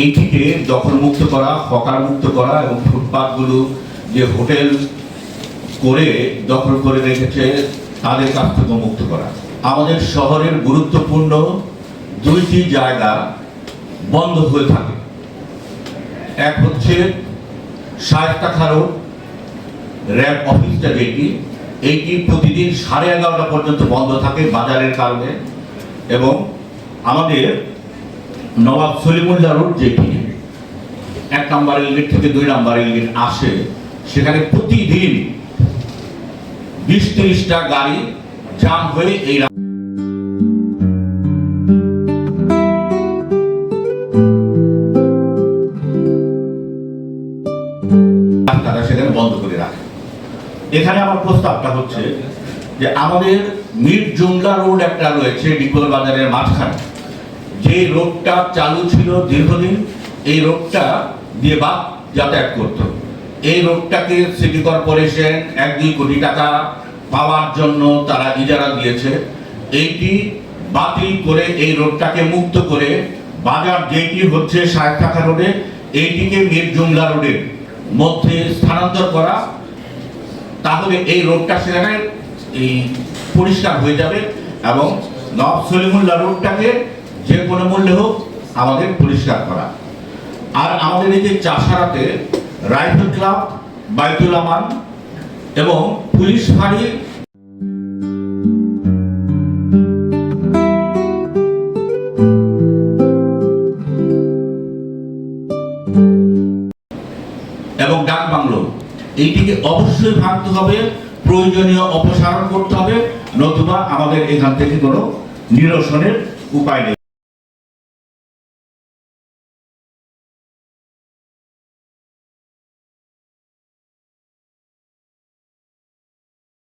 এইটিকে দখল মুক্ত করা, হকার মুক্ত করা এবং ফুটপাতগুলো যে হোটেল করে দখল করে রেখেছে, তাদের কাছ থেকে মুক্ত করা। আমাদের শহরের গুরুত্বপূর্ণ দুইটি জায়গা বন্ধ হয়ে থাকে। এক হচ্ছে শায়স্তা খারো র্যাব অফিসটা যেটি, এইটি প্রতিদিন সাড়ে এগারোটা পর্যন্ত বন্ধ থাকে বাজারের কারণে এবং আমাদের নবাব সলিমুল্লাহ রোড যেটি এক নাম্বার রেলগেট থেকে দুই নাম্বার রেলগেট আসে, সেখানে প্রতিদিন বিশ তিরিশটা গাড়ি জাম হয়ে এই তারা সেখানে বন্ধ করে রাখে। এখানে আমার প্রস্তাবটা হচ্ছে যে আমাদের মির জুমলা রোড একটা রয়েছে ডিপোল বাজারের মাঝখানে। যে রোগটা চালু ছিল দীর্ঘদিন, এই রোগটা দিয়ে বাস যাতায়াত করত। এই রোগটাকে সিটি কর্পোরেশন এক দুই কোটি টাকা পাওয়ার জন্য তারা ইজারা দিয়েছে। এইটি বাতিল করে এই রোডটাকে মুক্ত করে বাজার যেটি হচ্ছে ষাট টাকা রোডে, এইটিকে মির জুমলা রোডের মধ্যে স্থানান্তর করা। তাহলে এই রোডটা সেখানে, এই পরিষ্কার হয়ে যাবে এবং নব সলিমুল্লাহ রোডটাকে যে কোনো মূল্যে হোক আমাদের পরিষ্কার করা। আর আমাদের এই যে চাষারাতে রাইফেল ক্লাব, বাইতুল আমান এবং পুলিশ ফাঁড়ি এবং ডাক বাংলো, এইটিকে অবশ্যই ভাঙতে হবে, প্রয়োজনীয় অপসারণ করতে হবে, নতুবা আমাদের এখান থেকে কোনো নিরসনের উপায় নেই।